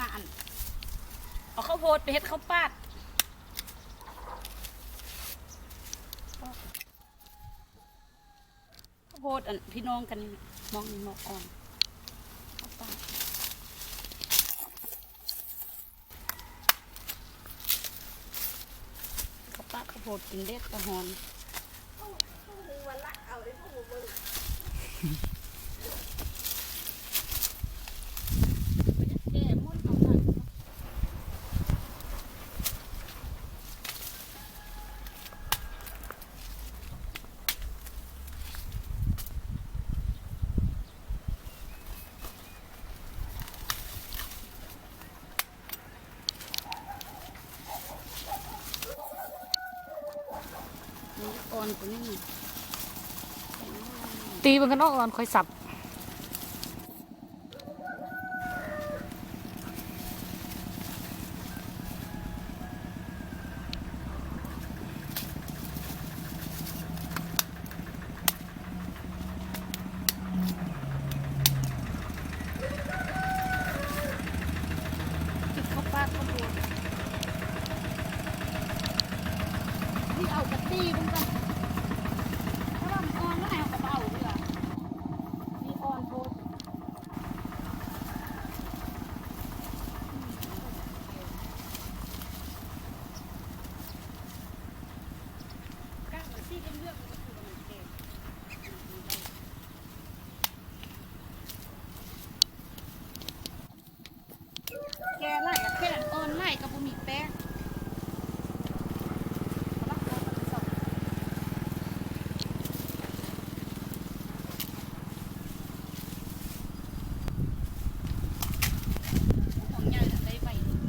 มาอันเอาข้าวโพดไปเฮ็ดข้าวปาดข้าวโพดอันพี่น้องกันมองนี่มองอ่อนข้าวปาดข้าวปาดข้าวโพดกินเด็ดกระหอนแก่หมดเอาหน่อยนี่อ่อน ก็มีตีมันก็นอกก่อนค่อยสับ กินข้าวปลาข้าวโพดนี่เอากระตีมันกันเพราะว่ามันอ่อนแล้วไงเอากระเป๋าเรือนี่อ่อนโพดก้างกระตีเป็นเรื่องมันคือมันแก่แกไล่กับแค่อ่อนไล่กับบุมีแป้งเอาละเอาไปสอง ของใหญ่น่ะได้ใบหนึ่ง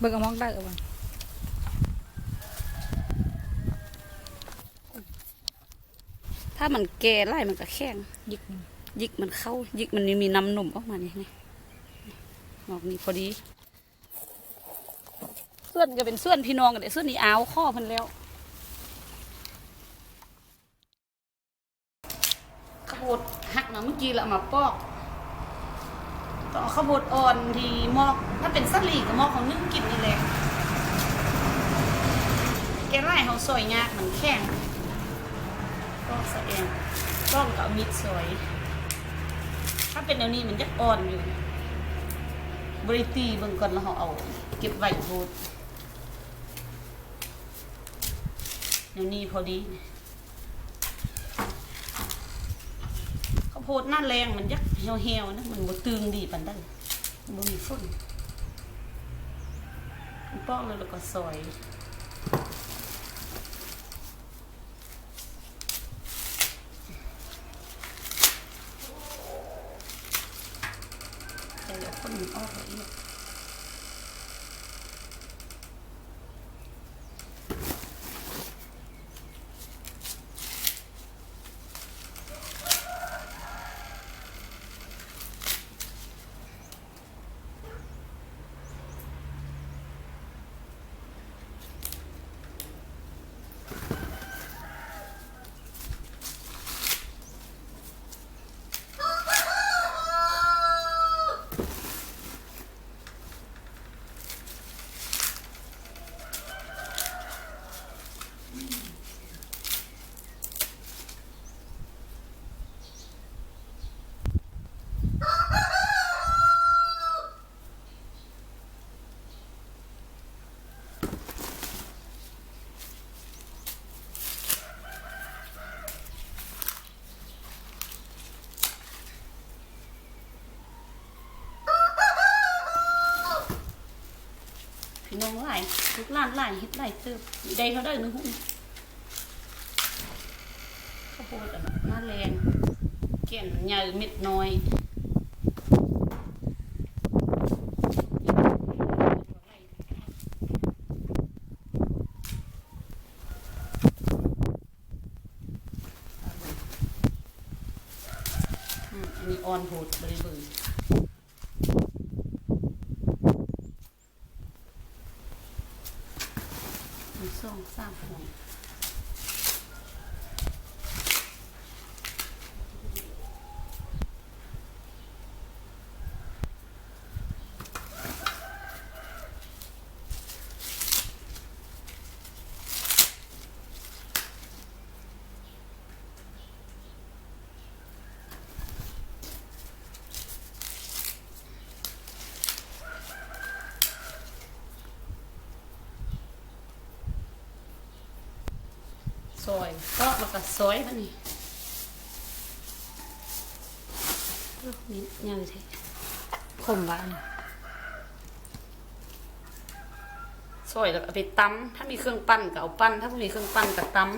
เบิกเอามองได้เอาบ้างถ้ามันแก่ไล่มันก็แข็งยิกมันยิกมันเข้า ยิกมันมีน้ำหนุ่มออกมานี่นี่หมอกนี่พอดี ส่วนก็เป็นส่วนพี่น้องกันเดี๋ยวส่วนนี้อ้าวข้อเพันแล้วข้าวโพดหักนะเมื่อกี้เราเอามาปอก ต้องเข้าวโพดอ่อนที่หมอกถ้าเป็นสลีกับหมอกของนึ่งกินนี่แหละแกไล่เขาซอยยากมันแข็งก็สะเองก้องกับมิดสวย ถ้าเป็นแนวนี้มันจะอ่อนอยู่บริตีเบิ่งก่อนแล้วเราเอา เก็บไว้โพดแนวนี้พอดีข้าวโพดหน้าแรงมันยักเหี่ยวๆนะมันบ่ตึงดีปานใดมันบ่มีฝุ่นป้องแล้วก็ซอย น้องไล่ทุกร้านไล่เฮ็ดไล่เติบได้เท่าได้หนึ่งหุ่นข้าวโพดน่าแรงเก่นใหญ่เม็ดน้อย อืมอันนี้ออนโหดบริเวณมีสองสามหัว ซ อยก็แล้วก็ซอยมันนี่เออนี่ยังไงขมหวานซอยแล้วเอาไปตำถ้ามีเครื่องปั้นก็เอาปั้น ถ้าไม่มีเครื่องปั้นก็ตำ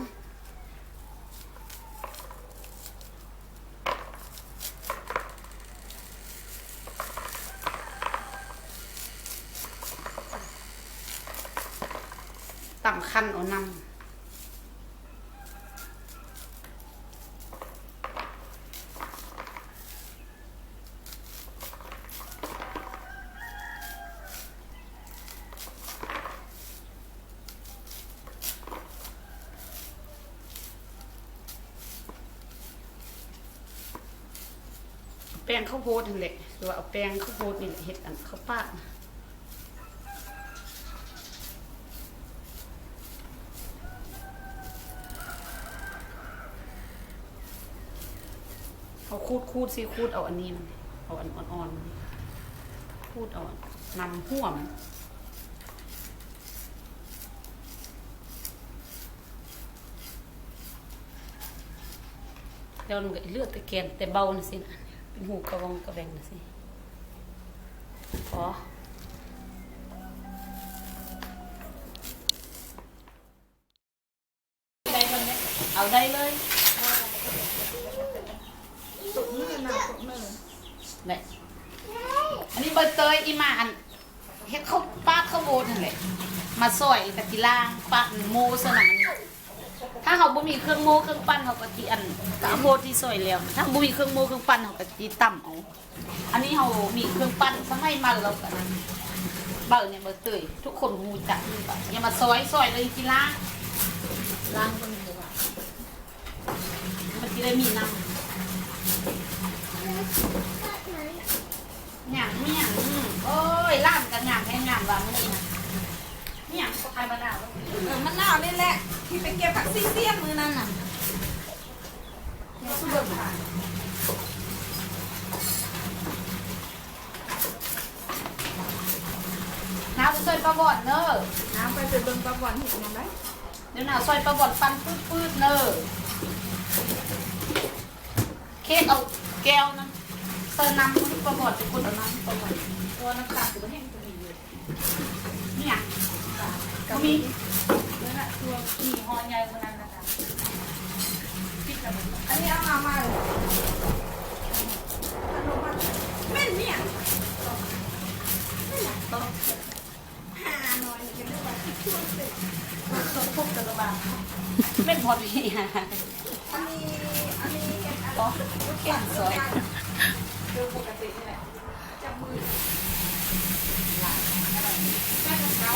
ตำคั้นเอานำ แป้ งข้าวโพดนั่นแหละหรือว่าเอาแป้งข้าวโพดนี่เห็ดอันข้าวป้าเอาคูดคูดสิคูดเอาอันนี้มันเอาอันอ่อนๆมันคูดเอานำหัวมันแล้วมันก็เลือดตะเกียนแต่เบานะสินะ เป็นหูกระวงกระแบงนะสิพอได้คนไหมเอาได้เลยได้อันนี้ใบเตยอีมาอันเฮ็ดข้าวปาดข้าวโบดนั่นแหละมาซอยกะทิล่างปะโมสนัง ถ้าเขาบ่มีเครื่องโมเครื่องปั้นเขาก็ตีอันกะโมที่ซอยแล้ว ถ้าบ่มีเครื่องโมเครื่องปั้นเขาก็ตีต่ำเอาอันนี้เขามีเครื่องปั้นสมัยมาแล้วกันนะเบอร์เนี่ยเบอร์เตยทุกคนรู้จักนี่ปะอย่ามาซอยซอยเลยกีฬาล้างมันดีกว่ามันจะได้มีน้ำหยางไม่หยางอืมโอ้ยล่ามกันหยางแค่หยางว่ามันนี่นะ ไม่หยางก็ใครบ้าดาวเออมันหนาวนี่แหละ ที่ไปเก็บผักซีเซียมมือนั่นน่ะเนี่ยสุดเบิ่งค่ะน้ำซอยปลาบอดเนอะน้ำไปเป็นเบิ่งประวันเห็นยังไงเดี๋ยวหนาซอยปลาบอดปันปืดๆเนอะเค้กเอาแก้วนะเติมน้ำมันปลาบอดเป็นคนเอาน้ำปลาบอดตัวน้ำตาลตัวแห้งตัวนี้เลยเนี่ย ก็มีนั่นแหละตัวมีหอใหญ่กว่านั้นนะคะพิจารณาอันนี้เอามามาเลยแม่นเนี่ยต้องหาหน่อยจะได้ว่าช่วงเสร็จต้องพกกระบาดไม่นพอดีอะอันนี้อันนี้เห็ดอะไรต้องแข็งสวยโดยปกตินี่แหละจับมือหลังก็แม่ของเขา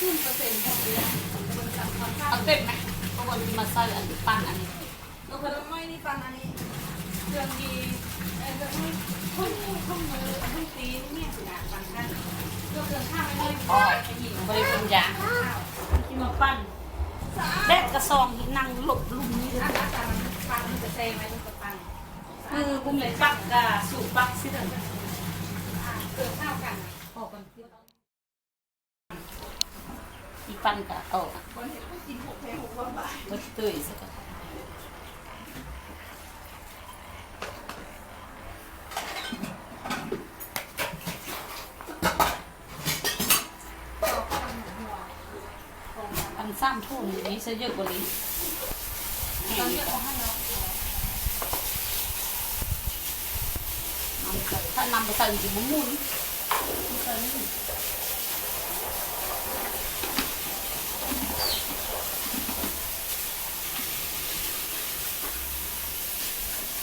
ขึ้นเปอร์เซ็นต์ของเดือนบนกับความคาดเอาเต็มไหมเพราะวันที่มาใส่อันนี้ปั้นอันนี้เราเคยไม่นี่ฟังอันนี้เครื่องดีเออเครื่องมือทุ่มมือทุ่มมือทุ่มตีนเนี่ยสินะบางท่านเครื่องเครื่องข้าวไม่ได้อ๋อไปหยิบบริเป็นยางที่มาปั้นแบกกระซองที่นั่งหลบลุมนี่เลยอาจารย์ฟังมันจะเซไหมมันจะฟังเออบุ้มเลยปักกะสูบปักสิเด้อเกิดข้าวกัน อีปั้นกะเอาคนเห็นผู้กินหกเพลงหกวันบ่ายเบิดเตยสิกะอันซ้ำทุ่มนี้ซะเยอะกว่านี้ตอนนี้เอาให้เราถ้านำไปใส่จริงๆมันมุนมีเปิดใส่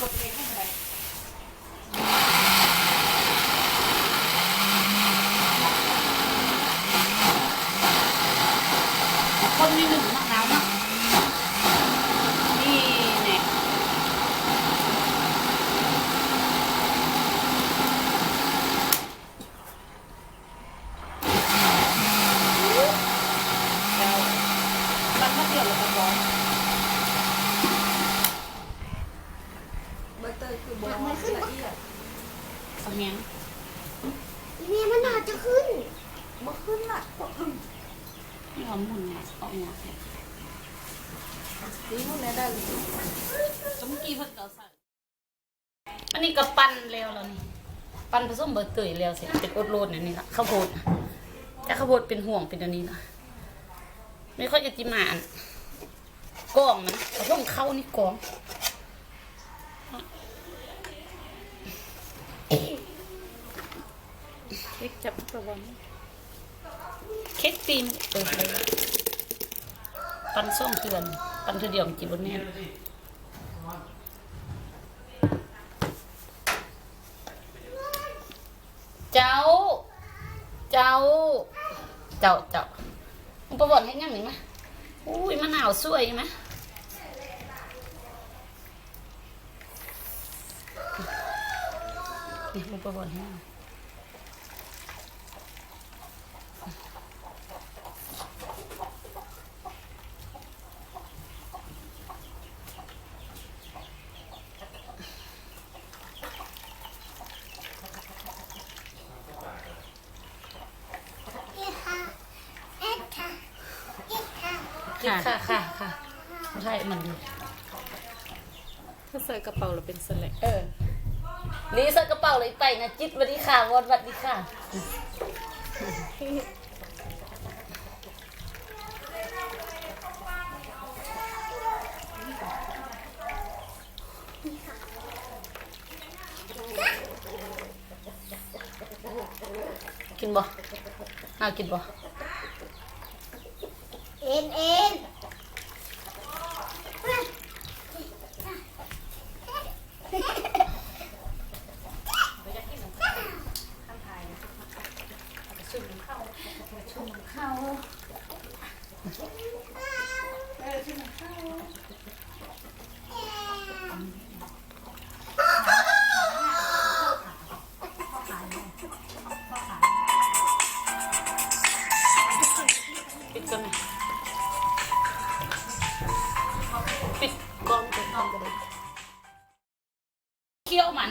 กดเล็กให้อะไร คนมีหนึ่งมะนาวนะนี่เนี่ยแล้วตั้งมาเดียวแล้วก็ร้อน ขึ้นละ นี่เอาหมุนเนี่ยออกเนี่ย ตีพวกนี้ได้เลย ก็เมื่อกี้เพิ่นก็เอาใส่อันนี้ก็ปั้นแล้วแล้วนี่ปั้น ผสมเบอร์เตยแล้วเสร็จเป็นโอดโรดเนี่ยนี่ละข้าวโพดแต่ข้าวโพดเป็นห่วงเป็นอันนี้นะไม่ค่อยจะจิมานกองมันผสมเข้านี่กองเค้กจับกระบอกนี่เค้กตีนเปิดเลยปั้นส้มเถื่อนปั้นเถื่อเดียวมันจีบนแม่ เจ้า เจ้า เจ้าเจ้ามึงประวัติให้ยังหนิมะอุ้ยมะนาวสวยไหมนี่มึงประวัติให้ ค่ะค่ะค่ะค่ะใช่มันดีถ้าใส่กระเป๋าเราเป็นสแลักเออลีใส่กระเป๋าเลยไปนะจิตสวัสดีค่ะวอนสวัสดีค่ะกินบ่น่ากินบ่ เอ็นเอ็น ปิดก่อนไหมปิดกล้องปิดกล้องก็ได้เคี่ยวมัน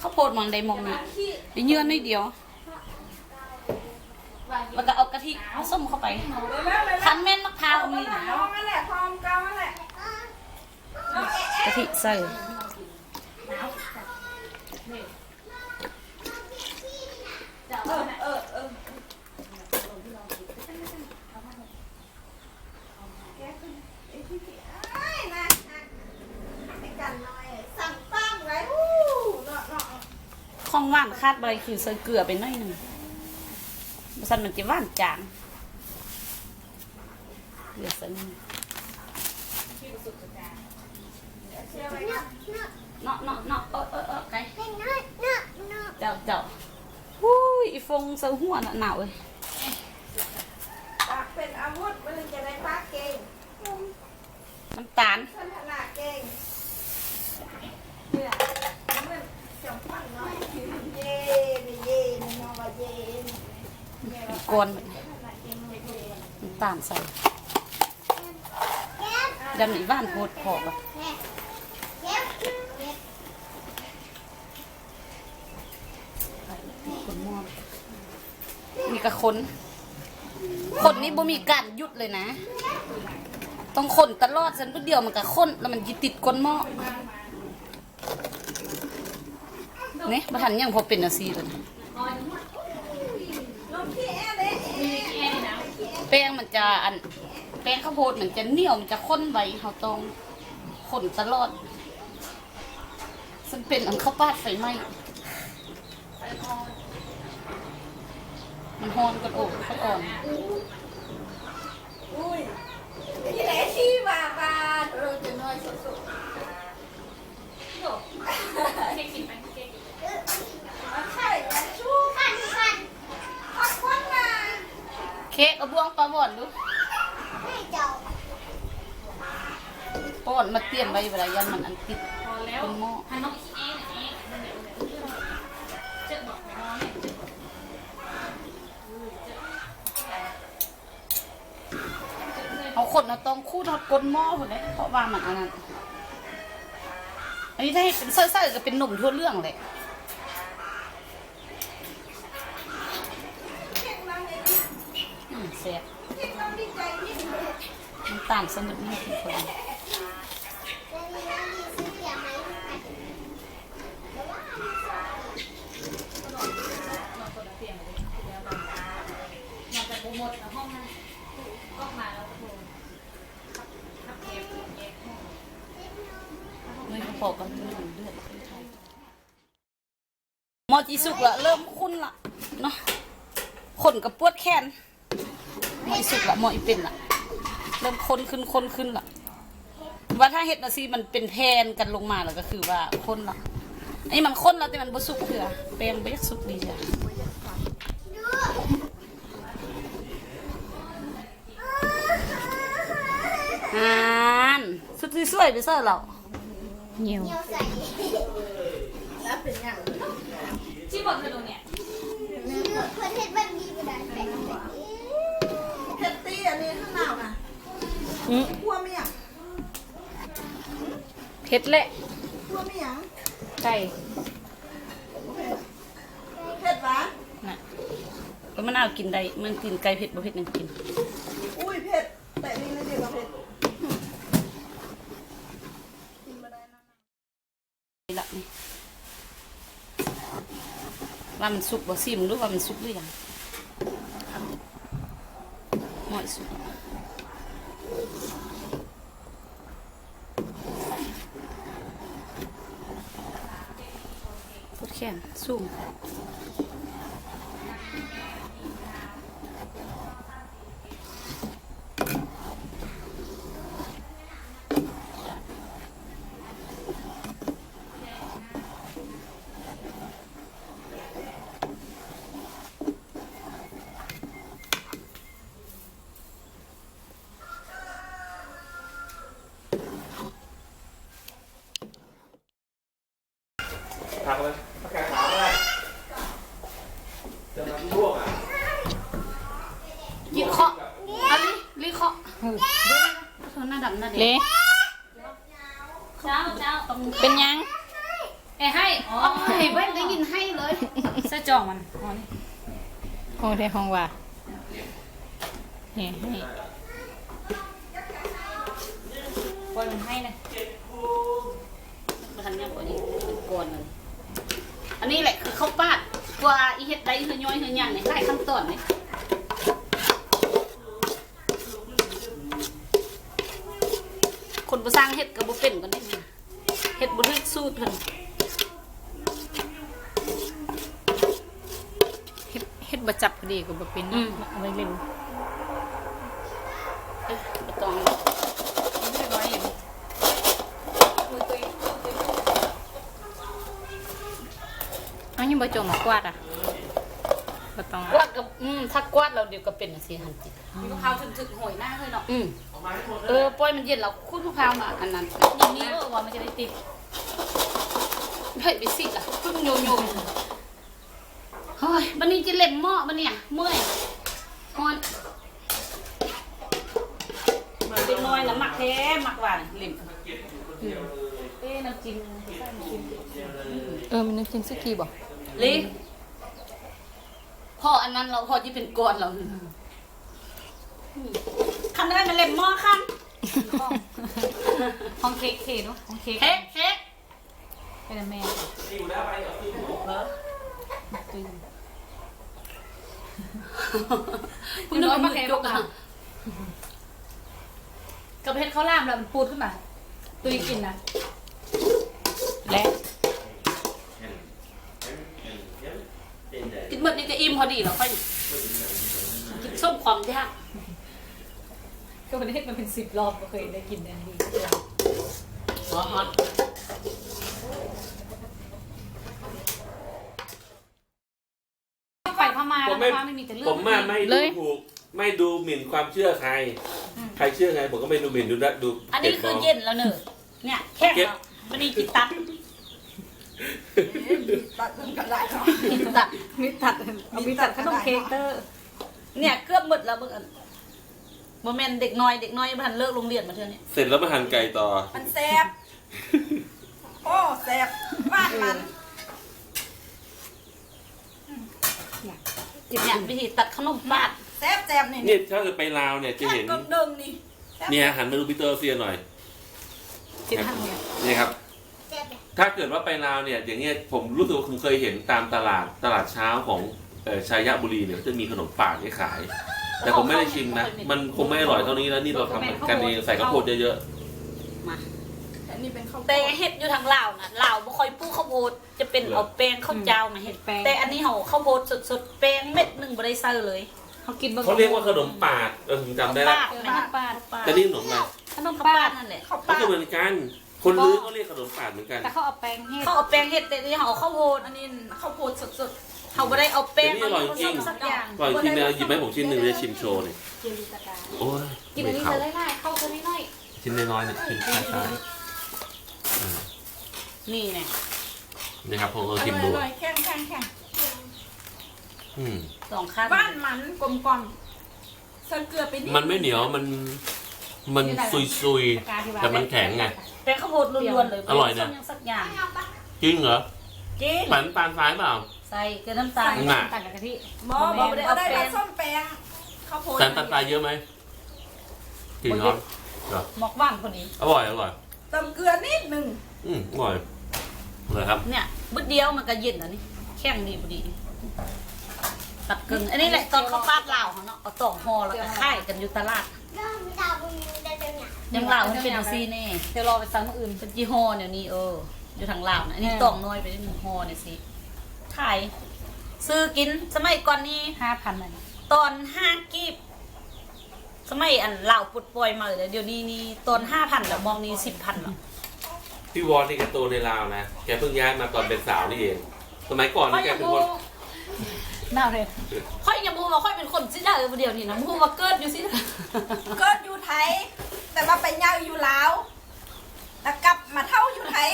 ข้าวโพดมองใดมองนี้เดี๋ยวเยื่อนนิดเดียว แล้วก็เอากะ ทิเอาส้มเข้าไปคั้นเม่นมะพร้าวมีนะพร้อมนั่นแหละพร้อมเก้านั่นแหละกะทิใส่เออเออเออไอ้นะไอ้กันหน่อยสั่งตั้งไว้ฮู้เนาะเนาะข้องหว่านคาดใบคือใส่เกลือไปหน่อยหนึ่งบ สันมันจะว่านจางเลือไหมเนเนาะเนาะเนาะเออเออเออไก่เนาะเนาะเจ้าเจ้าอุ้ยฟงเซาหัวหนาวเลย ปากเป็นอาวุธมันจะได้ปากเก่ง น้ำตาล พัฒนาเก่งเนี่ยมันจำปั้นหน่อยเย่นี่เย่นี่มองว่าเย่นี่ กวนแบบนี้น้ำตาลใส่แก้มดำอีว่านโพดพอแบบแก้มแก้มแก้มคนม่วงมีกระคน คนนี้บ่มีการหยุดเลยนะ ต้องคนตลอดฉันเพูดเดียวมันก็คนแล้วมันยึดติดก้นหม้อเนี่ยมาทันยังพอเป็นอาซีเลยนะ ลงที่แอร์เด้ แป้งมันจะอันแป้งข้าวโพดมันจะเหนียวมันจะข้นไว้เขาต้องคนตลอดฉันเป็นอันข้าวปาดไฟไหมมันฮอนกันโอ้ค่อยอ่อน อุ้ยที่ไหนที่บาบาเราจะน้อยสุดๆ เค้กกินไหมเค้ก มาไข่มาชู ขันขัน พักวันมา เค้กเอาบ่วงปลาบ่อนดูให้เจ้าปลาบ่อนมาเตรียมไว้เวลายันมันอันติดพอแล้วเป็นหม้อถ้าน้องขี้เอ๊ะเนี่ยเอ๊ะเจ็บบอกน้องเนี่ยเอาคนเอาต้องคู่ทอดก้นหม้อพุ่นเลยเพราะว่ามันอันนั้น อันนี้ถ้าให้เป็นเส้นๆก็เป็นหนุ่มทั่วเรื่องเลยเก่งนังเลย แซ่บที่เราดีใจที่สุดน้ำตาลสมุนไพรทุกคนแล้วมีน้ำมีซื้อเสียไหมแต่ว่านอนคนละเตียงเลยแล้วนอนนอนแต่หมดห้องนั้นก็มาแล้วก็โทรทับแยกแยกห้องไม่ก็พอกันไม่รู้เลือดหมอจีสุกละเริ่มคุ้นละเนาะขนกับปวดแขนห มออีสุกละหมออีเป็นละเริ่มค้นขึ้นค้นขึ้นละว่าถ้าเห็ดนะสิมันเป็นแพนกันลงมาแล้วก็คือว่าค้นละอันนี้มันค้นแล้วแต่มันบ่สุกเถื่อแปลงไปยักสุกดีจ้ะอ่านสุดที่สวยไปเสื้อเราเหี่ยวเหนียวใส่แล้วเป็นอย่างที่บทเธอดูเนี่ยชื่อประเทศบ้านดีกระดาษแปะ เพชรตี้อันนี้ ข้างหน้าน่ะอืมคั่วเมี่ยงเผ็ดแหละคั่วเมี่ยงไก่เพชรหวานน่ะก็มันเอากินได้มันกินไก่เผ็ดบ่เผ็ดยังกิน อุ้ยเพชรแต่นี่ไม่เรียกว่าเพชรกินมาได้นะนี่ละนี่ว่ามันสุกบ่ซิมรู้ว่ามันสุกหรือยัง หมอ ยสุกปวดแขนสูงถามเลยประกาศถามอะไรจะมาลวกอะกินเคาะอันนี้รีเคาะเดี๋ยวๆเธอหน้าดำหน้าเด็กเละเจ้าเจ้าต้องเป็นยังเอ้ให้อ๋ออ๋อให้เว้นได้ยินให้เลยใส่จองมันอ๋อนี่ห้องเทห้องว่านี่ให้ปล่อยมันให้นะมาทำยังกว่านี้เป็นก่อนเลย อันนี้แหละคือข้าวปาดกว่าอีเฮ็ดได้คือย้อยคือหยังเนี่ยหลายขั้นตอนเนี่ยคนบ่สร้างเฮ็ดก็บ่เป็นกันได้นี่เฮ็ดบ่ถึกสูตรเพิ่นเฮ็ดเฮ็ดบ่จับพอดีก็บ่เป็นอืเนาะมเอาไว้เร็วเอ้ยบ่ต้อง เรียบร้อยอยู่มือตัว เอายัง บ่จงมากวาดอะบ่ต้องกวาดกับอืมถ้ากวาดเราเดี๋ยวก็เป็นจังซี่หั่นติมีมะพร้าวถึกๆหอยหน้าเลยเนาะอืมเออปล่อยมันเย็นแล้วคุณมะพร้าวมาอันนั้นอย่างนี้ก็ว่ามันจะได้ติดเฮ้ยไปสิล่ะเพิ่งโยโย่เฮ้ยวันนี้จะเล่นหม้อมันเนี่ยเมื่อยฮอนเป็นน้อยนะมักแท้มักหวานเล่นเอ้น้ำจิ้มใส่น้ำจิ้มเออมันนึกกินสักทีบ่เลยพ่ออันนั้นเราพ่อที่เป็นก้อนเราคันได้มาเล่นหม้อคันห้องเค้กเค้กเนาะห้องเค้กเค้กเค้กเป็นแม่นี่อยู่แล้วไปเอาซื้อหมูเหรอตุ้ยคุณนึกว่ามันจกอะกับเพชรข้าวล่ามแล้วมันปูดขึ้นมาตุ้ยกินนะและ กินหมดนี่จะ อิ่มพอดีเหรอค่อยกินส้มความยากก็ประเทศมันเป็นสิบรอบก็เคยได้กินอันนี้หัวฮอตไปพม่าผแล้วมไม่ พม่าไม่มีแต่เรื่องผมมาไม่ดูถูก ไม่ดูหมิ่นความเชื่อใคร ใครเชื่อใครผมก็ไม่ดูหมิ่นดูนะดูอันนี้คือเย็นแล้วเนอะเนี่ยแค่แล้วมันนี่จิตตัด ตัดมันกันได้เนาะจิตตัดมีตัดเอามีตัดขนมเค้กเตอร์ เนี่ยเกือบหมดแล้วเบิ่งอันโมเมนเด็กน้อยเด็กน้อยพันเลิกโรงเรียนมาเท่านี้เสร็จแล้วมาหั่นไก่ต่อ มันแซ่บโอ้แซ่บบ้านมันเนี่ยวิธีตัดขนมปาดแซ่บแซ่บนี่เนี่ยถ้าเกิดไปลาวเนี่ยจะแค่เห็นกึ่งหนึ่งนี่แซ่บเนี่ยหันมาดูพีเตอร์เซียหน่อยกินทั้งหมดนี่ครับเจ็บเลย ถ้าเกิดว่าไปลาวเนี่ยอย่างเงี้ยผมรู้สึกว่าผมเคยเห็นตามตลาดตลาดเช้าของเอ่อชายะบุรีเนี่ยจะมีขนมป่ากให้ขาย แต่ผมไม่ได้ชิมนะ มันคงไม่อร่อยเท่านี้แล้วนี่เราทำกันเองใส่ข้าวโพดเยอะมาอันนี้เป็นข้าวโพแต่ดเฮ็ดอยู่ทางลาวนะลาวบ่ค่อยปลูกข้าวโพดจะเป็นเหรอเอาแป้งข้าวเจ้ามาเฮ็ดแต่อันนี้เฮาข้าวโพดสดๆแป้งเม็ดหนึงบ่ได้ใส่เลยเขากินๆเขาเรียกว่าขนมปาดเออผมจำได้แล้วปาดนะปาดแต่นี่ขนมอะไรขนมปาดนั่นแหละ ข้าวก็ปลาคือเหมือนกัน คนลื้อก็เรียกขนมปาดเหมือนกันแต่เขาเอาแป้งเฮ็ดเขาเอาแป้งเฮ็ดแต่นี่เฮาเอาข้าวโพดอันนี้ข้าวโพดสดเขาบ่ได้เอาแป้งแต่นี่อร่อยจริงผสมสักอย่างก่อนกินเนี่ยหยิบให้ผมชิ้นหนึ่งจะชิมโชว์เนี่ยๆเจลิตากาโอ้ยกินอันนี้ไม่จะเข้าได้ง่ายเข้าตัวน้อยชิ้นน้อยๆเนี่ยชิ้นช้ายนี่แน่ๆนี่ครับผมก็อชิมร่ดูอยๆแข็งแข็งแข็งอืมสองขั้นบ้านมันกลมกล่อมใส่เกลือไปนิดมันไม่เหนียวมันมันซุยๆกาที่ๆว่าแต่มันแข็งไง แป้งข้าวโพดล้วนๆเลยอร่อยนะผสมงสักอย่างไม่เอาปะจริงเหรอจริงปันปานซ้ายเปล่า ใส่เกลือน้ำตาลน่ะต่างกับกะทิหมอบอกไม่ได้เอาได้ผสมแป้งข้าวโพดแซนตันตายเยอะไหมจริงครับเหรอหมอกว่างคนนี้ อร่อยอร่อย เติมเกลือนิดหนึ่งอืมอร่อยเลยครับ เนี่ยบึดเดียวมันก็เย็นแล้วนี่แข็งดีพอดีตัดกึ่งอันนี้แหละตอนเขาปาดลาวเขาเนาะเอาตอกห่อแล้วก็ค่ายกันอยู่ตลาด เริ่มดาวบุญได้จังเนี่ ยยังลาวมันเป็นซีแน่เดี๋ยวรอไปสั่งมื้ออื่นเป็นยี่ห้อเนี่ยนี่เอออยู่ทางลาวนะอันนี้เนี่ยตองน้อยไปนิดหนึ่งห่อเนี่ยสิขายซื้อกินสมัยก่อนนี่ห้าพันเลยตอนห้ากีบสมัยอันลาวปลดปล่อยมาเลยเดี๋ยวนี้นี่ตอนห้าพันแล้วมองนี่สิบพันแล้วพี่วอนนี่แกโตในลาวนะแกเพิ่งย้ายมาตอนเป็นสาวนี่เอง สมัยก่อนค่อนี่ยแกยังเป็นบูคน หน้าเลยค่อยยังบูว่าค่อยเป็นคนสิได้เดียวนี่นะบูว่าเกิดอยู่สิเกิดอยู่ไทย แต่ว่าไปเงาอยู่ลาวแล้วกลับมาเท่าอยู่ไทย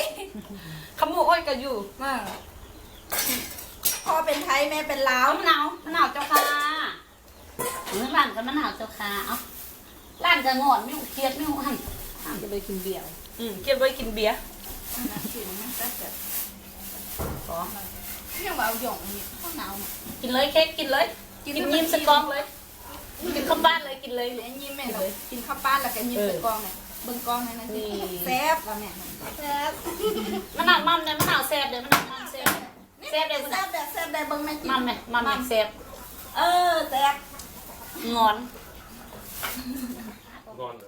ขมูค่อยก็อยู่อ่าพ่อเป็นไทยแม่เป็นลาวเอามะนาวมะนาวเจ้าค่ะหรือร้านกันมะนาวเจ้าค่ะเอ้าร้านกันงอนไม่หูเครียดไม่หูหันจะไปกินเบียร์อืมเครียดไว้กินเบียร์ ขอ ยังว่าเอาหยองนี่ข้าวหนาวกินเลยเค้กกินเลย กินยิ้มสกองเลย กินข้าวบ้านเลยกินเลยเหลือยิ้มแม่เรากินข้าวป้านแล้วก็ยิ้มใส่กล้องเนี่ยเบิ่งกล้องให้นะสินี่ แซ่บแล้วเนี่ยเริ่มมะนาวมั่มเนี่ยมะนาวแซ่บเลยมะนาวมั่มแซ่บแซ่บเลยคุณแซ่บแบบแซ่บได้เบิ่งแม่จิ้มั่มไหมมั่มไหมแซ่บเออแซ่บงอน งอนเหรอ